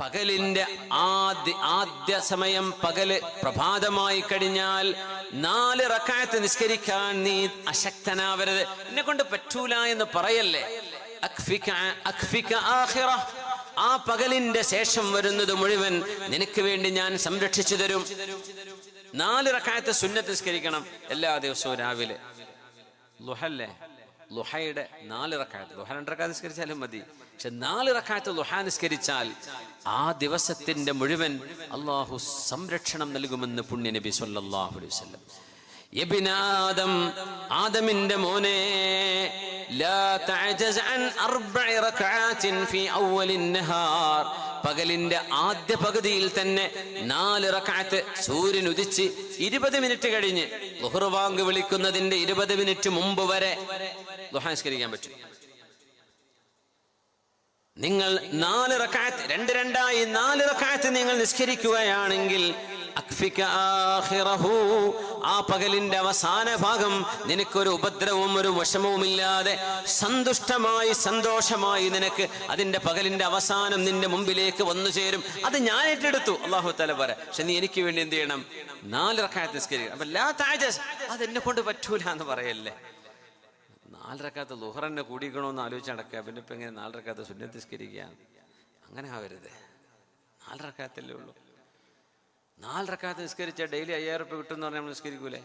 പകലിന്റെ ആദ്യ ആദ്യ സമയം പകൽ പ്രഭാതമായി കഴിഞ്ഞാൽ നാല് റക്കായത്ത് നിസ്കരിക്കാൻ നീ അശക്തനാവരുത്. എന്നെ കൊണ്ട് പറ്റൂല എന്ന് പറയല്ലേ. ആ പകലിന്റെ ശേഷം വരുന്നത് മുഴുവൻ നിനക്ക് വേണ്ടി ഞാൻ സംരക്ഷിച്ചു തരും. നാല് റക്കായത്ത് സുന്നത്ത് നിസ്കരിക്കണം എല്ലാ ദിവസവും രാവിലെ. ലുഹല്ലേ? ലുഹയുടെ നാല് റക്കായത്ത്. ലുഹ രണ്ടരക്കാ നിസ്കരിച്ചാലും മതി. പക്ഷെ നാല് റക്കായത്ത് ലുഹ നിസ്കരിച്ചാൽ ആ ദിവസത്തിന്റെ മുഴുവൻ അള്ളാഹു സംരക്ഷണം നൽകുമെന്ന് പുണ്യ നബി സല്ലാഹു അലൈവല്ല ആദമിന്റെ പകലിന്റെ ആദ്യ പകുതിയിൽ തന്നെ നാല് റക്കാത്ത് സൂര്യൻ ഉദിച്ച് ഇരുപത് മിനിറ്റ് കഴിഞ്ഞ് ബഹുർവാങ്ക് വിളിക്കുന്നതിന്റെ ഇരുപത് മിനിറ്റ് മുമ്പ് വരെ ദുഹാസ്കരിക്കാൻ പറ്റും. നിങ്ങൾ നാല് റക്കാത്ത് രണ്ട് രണ്ടായി നാല് റക്കാത്ത് നിങ്ങൾ നിസ്കരിക്കുകയാണെങ്കിൽ. ആ പകലിന്റെ അവസാന ഭാഗം നിനക്കൊരു ഉപദ്രവവും ഒരു വിഷമവുമില്ലാതെ സന്തുഷ്ടമായി സന്തോഷമായി നിനക്ക് അതിന്റെ പകലിന്റെ അവസാനം നിന്റെ മുമ്പിലേക്ക് വന്നു ചേരും. അത് ഞാൻ ഏറ്റെടുത്തു. അള്ളാഹു തല പറ പക്ഷെ നീ എനിക്ക് വേണ്ടി എന്ത് ചെയ്യണം? നാല് റക്കാത്ത് നിസ്കരിക്കണം. അപ്പൊ ലാ താജസ് അത് എന്നെ കൊണ്ട് പറ്റൂല എന്ന് പറയല്ലേ? നാലരക്കാത്ത ലുഹറന്നെ കൂടിക്കണമെന്ന് ആലോചിച്ച് നടക്കുക. പിന്നെ ഇപ്പം എങ്ങനെ നാലരക്കാത്ത സുന്നത്തിസ്കരിക്കുകയാണ് അങ്ങനെ ആവരുത്. നാലരക്കാത്തല്ലേ ഉള്ളൂ. നാലരക്കാത്ത നിസ്കരിച്ചാൽ ഡെയിലി അയ്യായിരം റുപ്യ കിട്ടുമെന്ന് പറഞ്ഞാൽ നമ്മൾ നിസ്കരിക്കൂലേ?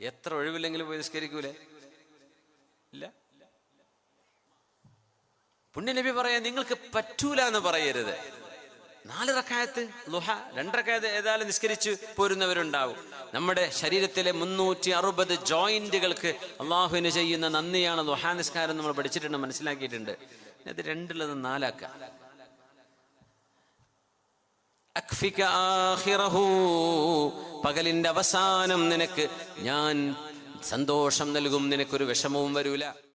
എത്ര ഒഴിവില്ലെങ്കിലും പോയി നിസ്കരിക്കൂലേ? ഇല്ല. പുണ്യനബി പറയാൻ നിങ്ങൾക്ക് പറ്റൂല എന്ന് പറയരുത്. നാല് റക്കായത്ത് ലുഹ രണ്ടറക്കായത്ത് ഏതായാലും നിസ്കരിച്ച് പോരുന്നവരുണ്ടാവും. നമ്മുടെ ശരീരത്തിലെ മുന്നൂറ്റി അറുപത് ജോയിന്റുകൾക്ക് അള്ളാഹുവിന് ചെയ്യുന്ന നന്ദിയാണ് ലുഹ നിസ്കാരം നമ്മൾ പഠിച്ചിട്ടുണ്ട് മനസ്സിലാക്കിയിട്ടുണ്ട്. അത് രണ്ടുള്ളത് നാലാക്കാം. പകലിന്റെ അവസാനം നിനക്ക് ഞാൻ സന്തോഷം നൽകും നിനക്കൊരു വിഷമവും വരൂല.